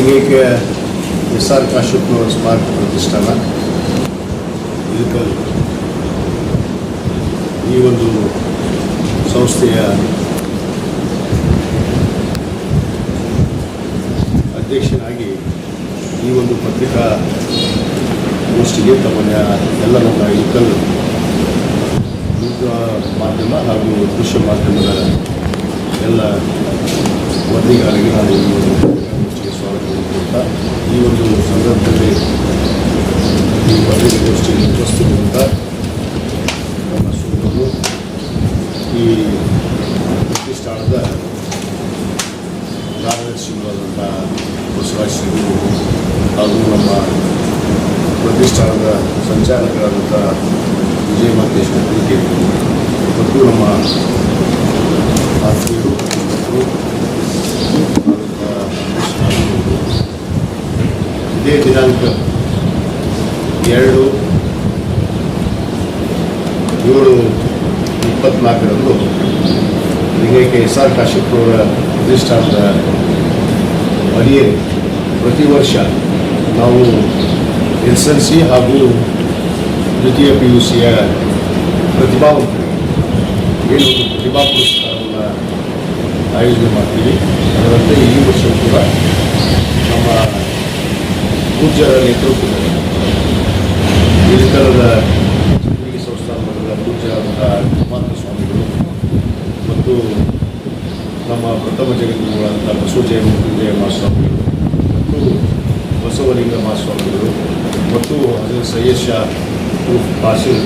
ಲಿಂಗೈಕ್ಯ S R ಕಾಶ್ಯಪ್ನವರ ಸ್ಮಾರಕ ಪ್ರತಿಷ್ಠಾನ. ಇದಕ್ಕೆ ಈ ಒಂದು ಸಂಸ್ಥೆಯ ಅಧ್ಯಕ್ಷನಾಗಿ ಈ ಒಂದು ಪತ್ರಿಕಾ ಗೋಷ್ಠಿಗೆ ತಮ್ಮ ಎಲ್ಲ ನಮ್ಮ ಮುದ್ರಾ ಮಾಧ್ಯಮ ಹಾಗೂ ದೃಶ್ಯ ಮಾಧ್ಯಮದ ಎಲ್ಲ ವರದಿಗಾರರಿಗೆ ನಾನು ಈ ಒಂದು ಈ ಒಂದು ಸಂದರ್ಭದಲ್ಲಿ ಈ ಪತ್ರಿಕಾಗೋಷ್ಠಿಯಲ್ಲಿ ಉಪಸ್ಥಿತಿರುವಂಥ ನಮ್ಮ ಸೋದರರು ಈ ಪ್ರತಿಷ್ಠಾನದ ಕಾರ್ಯದರ್ಶಿಗಳಾದಂಥ ಬಸವರಾಜ್ ಶ್ರೀಗಳು ಹಾಗೂ ನಮ್ಮ ಪ್ರತಿಷ್ಠಾನದ ಸಂಚಾಲಕರಾದಂಥ ವಿಜಯ ಮಹೇಶ್ ಮತ್ತು ನಮ್ಮ ಇದೇ ದಿನಾಂಕ ಎರಡು ಏಳು ಇಪ್ಪತ್ನಾಲ್ಕರಂದು ಲಿಂಗೈಕ್ಯ ಎಸ್ ಆರ್ ಕಾಶಿಪುರ ಪ್ರತಿಷ್ಠಾನದ ಅಡಿಯಲ್ಲಿ ಪ್ರತಿ ವರ್ಷ ನಾವು ಎಸ್ ಎಲ್ ಸಿ ಹಾಗೂ ದ್ವಿತೀಯ ಪಿ ಯು ಸಿಯ ಪ್ರತಿಭಾವಂತರಿಗೆ ಏನು ಪ್ರತಿಭಾ ಪುರಸ್ಕಾರವನ್ನು ಆಯೋಜನೆ ಮಾಡ್ತೀವಿ ಅದರಂತೆ ಈ ವರ್ಷ ಕೂಡ ನಮ್ಮ ಪೂಜ್ಯರ ನೇತೃತ್ವದಲ್ಲಿ ಇಳಿತರದ ಚಿತ್ರಗಿ ಸಂಸ್ಥಾನ ಮಠದ ಪೂಜ್ಯರಾದಂಥ ಮಾತೃ ಸ್ವಾಮಿಗಳು ಮತ್ತು ನಮ್ಮ ಪ್ರಥಮ ಜಗದ್ಗುರುಗಳಾದಂಥ ಬಸವಜಯ ಮೃತ್ಯುಂಜಯ ಮಹಾಸ್ವಾಮಿಗಳು ಮತ್ತು ಬಸವಲಿಂಗ ಮಹಾಸ್ವಾಮಿಗಳು ಮತ್ತು ಹಜರತ್ ಸಯ್ಯದ್ ಶಾ ಕಾಸಿಲ್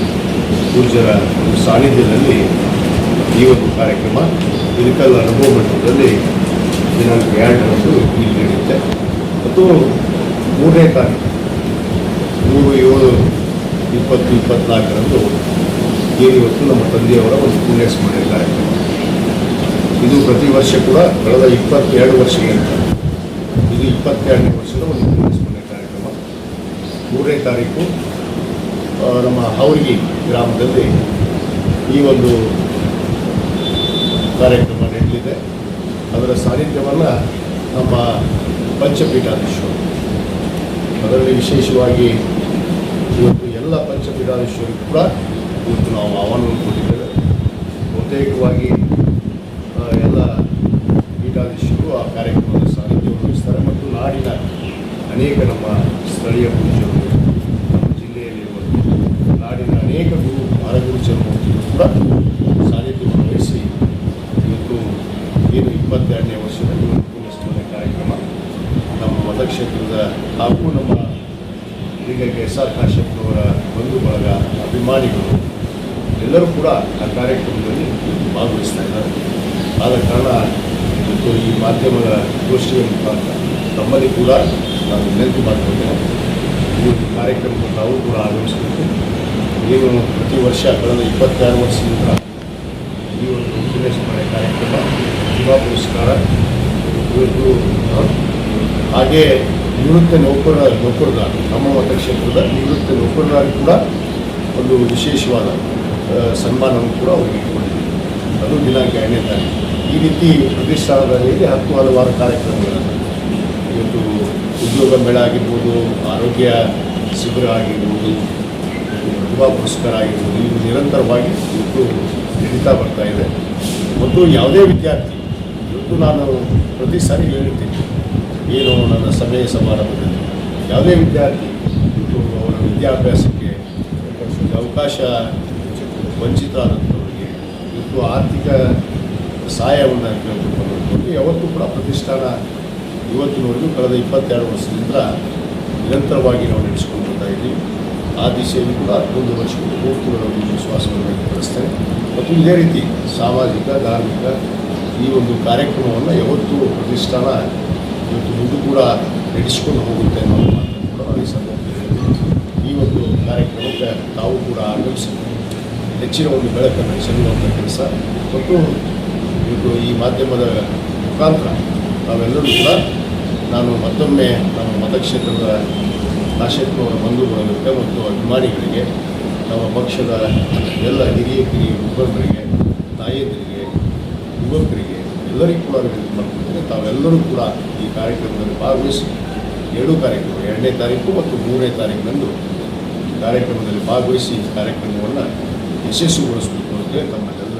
ಪೂಜ್ಯರ ಒಂದು ಸಾನ್ನಿಧ್ಯದಲ್ಲಿ ಈ ಒಂದು ಕಾರ್ಯಕ್ರಮ ಇಳಕಲ್ ಅನುಭವ ಮಟ್ಟದಲ್ಲಿ ದಿನಾಂಕ ಎರಡರಂದು ಇಲ್ಲಿ ನಡೆಯುತ್ತೆ. ಮತ್ತು ಮೂರನೇ ತಾರೀಕು ಮೂರು ಏಳು, ಇಪ್ಪತ್ತು, ಇಪ್ಪತ್ನಾಲ್ಕರಂದು ಏನಿವತ್ತು ನಮ್ಮ ತಂದೆಯವರ ಒಂದು ಪುಣ್ಯ ಸ್ಮರಣೆ ಇದು ಪ್ರತಿ ವರ್ಷ ಕೂಡ ಕಳೆದ ಇಪ್ಪತ್ತೆರಡು ವರ್ಷಗಳಿಂದ, ಇದು ಇಪ್ಪತ್ತೆರಡನೇ ವರ್ಷದ ಒಂದು ಪುಣ್ಯ ಸ್ಮರಣೆ ಕಾರ್ಯಕ್ರಮ. ಮೂರನೇ ತಾರೀಕು ನಮ್ಮ ಹಾವರ್ಗಿ ಗ್ರಾಮದಲ್ಲಿ ಈ ಒಂದು ಕಾರ್ಯಕ್ರಮ ನಡೆಯಲಿದೆ. ಅದರ ಸಾನ್ನಿಧ್ಯವನ್ನು ನಮ್ಮ ಪಂಚಪೀಠಾಧೀಶರು ಅದರಲ್ಲಿ ವಿಶೇಷವಾಗಿ ಇವತ್ತು ಎಲ್ಲ ಪಂಚಪೀಠಾಧೀಶರಿಗೂ ಕೂಡ ಇವತ್ತು ನಾವು ಆಹ್ವಾನವನ್ನು ಕೊಟ್ಟಿದ್ದೇವೆ. ಬಹುತೇಕವಾಗಿ ಎಲ್ಲ ಪೀಠಾಧೀಶರು ಆ ಕಾರ್ಯಕ್ರಮದ ಸಾನ್ನಿಧ್ಯ ವಹಿಸ್ತಾರೆ ಮತ್ತು ನಾಡಿನ ಅನೇಕ ನಮ್ಮ ಸ್ಥಳೀಯ ಪೂಜ್ಯರು, ನಮ್ಮ ಜಿಲ್ಲೆಯಲ್ಲಿರುವ ನಾಡಿನ ಅನೇಕ ಗುರು ಚರಮೂರ್ತಿಗಳು ಕೂಡ ಸಾನ್ನಿಧ್ಯವನ್ನು ವಹಿಸಿ ಇವತ್ತು ಏನು ಇಪ್ಪತ್ತೆರಡನೇ ವರ್ಷದ ಈ ಒಂದು ಪುಣ್ಯಸ್ಮರಣೆ ಕಾರ್ಯಕ್ರಮ ನಮ್ಮ ಮತಕ್ಷೇತ್ರದ ಹಾಗೂ ನಮ್ಮ ಈಗ ಎಸ್ ಆರ್ ಕಾಶ್ಯಪ್ನವರ ಬಂಧು ಬಳಗ ಅಭಿಮಾನಿಗಳು ಎಲ್ಲರೂ ಕೂಡ ಆ ಕಾರ್ಯಕ್ರಮದಲ್ಲಿ ಭಾಗವಹಿಸ್ತಾ ಇದ್ದಾರೆ. ಆದ ಕಾರಣ ಇವತ್ತು ಈ ಮಾಧ್ಯಮದ ಗೋಷ್ಠಿಯ ಮುಖಾಂತರ ತಮ್ಮಲ್ಲಿ ಕೂಡ ನಾನು ವಿನಂತಿ ಮಾಡಿಕೊಂಡೆ ಈ ಒಂದು ಕಾರ್ಯಕ್ರಮಕ್ಕೆ ತಾವು ಕೂಡ ಆಗಮಿಸಬೇಕು. ಏನು ಪ್ರತಿ ವರ್ಷ ಕಳೆದ ಇಪ್ಪತ್ತಾರು ವರ್ಷದಿಂದ ಈ ಒಂದು ಉಪನ್ಯಾಸ ಕಾರ್ಯಕ್ರಮ ಯುವ ಪುರಸ್ಕಾರ ಇವತ್ತು ಹಾಗೆ ನಿವೃತ್ತ ನೌಕರ ನೌಕರದಾರ ನಮ್ಮ ಮತಕ್ಷೇತ್ರದ ನಿವೃತ್ತ ನೌಕರದಾರ ಕೂಡ ಒಂದು ವಿಶೇಷವಾದ ಸನ್ಮಾನವನ್ನು ಕೂಡ ಅವರಿಗೆ ಇಟ್ಕೊಂಡಿದ್ದೀವಿ ಅದು ದಿನಾಂಕ ಎರಡನೇ ತಾರೀಕು. ಈ ರೀತಿ ಪ್ರತಿಷ್ಠಾನದಲ್ಲಿ ಹತ್ತು ಹಲವಾರು ಕಾರ್ಯಕ್ರಮಗಳನ್ನು ಇವತ್ತು ಉದ್ಯೋಗ ಮೇಳ ಆಗಿರ್ಬೋದು, ಆರೋಗ್ಯ ಶಿಬಿರ ಆಗಿರ್ಬೋದು ಪ್ರತಿಭಾ ಪುರಸ್ಕಾರ ಆಗಿರ್ಬೋದು, ಇದು ನಿರಂತರವಾಗಿ ಇವತ್ತು ನಡೀತಾ ಬರ್ತಾ ಇದೆ. ಮತ್ತು ಯಾವುದೇ ವಿದ್ಯಾರ್ಥಿ, ಇವತ್ತು ನಾನು ಪ್ರತಿ ಸಾರಿ ಹೇಳಿರ್ತೀನಿ ಏನು ನನ್ನ ಸಭೆ ಸಮಾರಂಭದಲ್ಲಿ? ಯಾವುದೇ ವಿದ್ಯಾರ್ಥಿ ಅವರ ವಿದ್ಯಾಭ್ಯಾಸಕ್ಕೆ ಅವಕಾಶ ವಂಚಿತರಾದಂಥವರಿಗೆ ಇವತ್ತು ಆರ್ಥಿಕ ಸಹಾಯವನ್ನು ಕೇಳ್ಕೊಂಡು ಯಾವತ್ತೂ ಕೂಡ ಪ್ರತಿಷ್ಠಾನ ಇವತ್ತಿನವರೆಗೂ ಕಳೆದ ಇಪ್ಪತ್ತೆರಡು ವರ್ಷದಿಂದ ನಿರಂತರವಾಗಿ ನಾವು ನಡೆಸಿಕೊಂಡು ಬರ್ತಾ ಇದ್ದೀವಿ. ಆ ದಿಶೆಯಲ್ಲಿ ಕೂಡ ಹತ್ತೊಂದು ವರ್ಷಗಳು ಒಂದು ವಿಶ್ವಾಸವನ್ನು ವ್ಯಕ್ತಪಡಿಸ್ತೇನೆ. ಮತ್ತು ಇದೇ ರೀತಿ ಸಾಮಾಜಿಕ, ಧಾರ್ಮಿಕ ಈ ಒಂದು ಕಾರ್ಯಕ್ರಮವನ್ನು ಯಾವತ್ತೂ ಪ್ರತಿಷ್ಠಾನ ಇವತ್ತು ಮುಂದೆ ಕೂಡ ನಡೆಸಿಕೊಂಡು ಹೋಗುತ್ತೆ ಅನ್ನೋ ಮಾತನ್ನು ಕೂಡ ಈ ಒಂದು ಕಾರ್ಯಕ್ರಮಕ್ಕೆ ತಾವು ಕೂಡ ಆಗಮಿಸಿ ಹೆಚ್ಚಿನ ಒಂದು ಬೆಳಕನ್ನು ಚೆಲ್ಲುವಂಥ ಕೆಲಸ. ಮತ್ತು ಇವತ್ತು ಈ ಮಾಧ್ಯಮದ ಮುಖಾಂತರ ನಾವೆಲ್ಲರೂ ಕೂಡ ನಾನು ಮತ್ತೊಮ್ಮೆ ನಮ್ಮ ಮತಕ್ಷೇತ್ರದ ಕಾಶ್ಯಪ್ನವರ ಬಂಧುಗಳಿಗೆ ಮತ್ತು ಅಭಿಮಾನಿಗಳಿಗೆ, ನಮ್ಮ ಪಕ್ಷದ ಎಲ್ಲ ಹಿರಿಯ ಕಿರಿಯ ಮುಖಂಡರಿಗೆ ತಾಯಂದಿರಿಗೆ ಯುವಕರಿಗೆ ಎಲ್ಲರಿಗೂ ಕೂಡ ವಿನಂತಿ ತಾವೆಲ್ಲರೂ ಕೂಡ ಈ ಕಾರ್ಯಕ್ರಮದಲ್ಲಿ ಭಾಗವಹಿಸಿ, ಎರಡು ಕಾರ್ಯಕ್ರಮ, ಎರಡನೇ ತಾರೀಕು ಮತ್ತು ಮೂರನೇ ತಾರೀಕಿನಂದು ಕಾರ್ಯಕ್ರಮದಲ್ಲಿ ಭಾಗವಹಿಸಿ ಕಾರ್ಯಕ್ರಮವನ್ನು ಯಶಸ್ವಿಗೊಳಿಸಬೇಕು ಅಂತೇಳಿ ತಮ್ಮನ್ನೆಲ್ಲ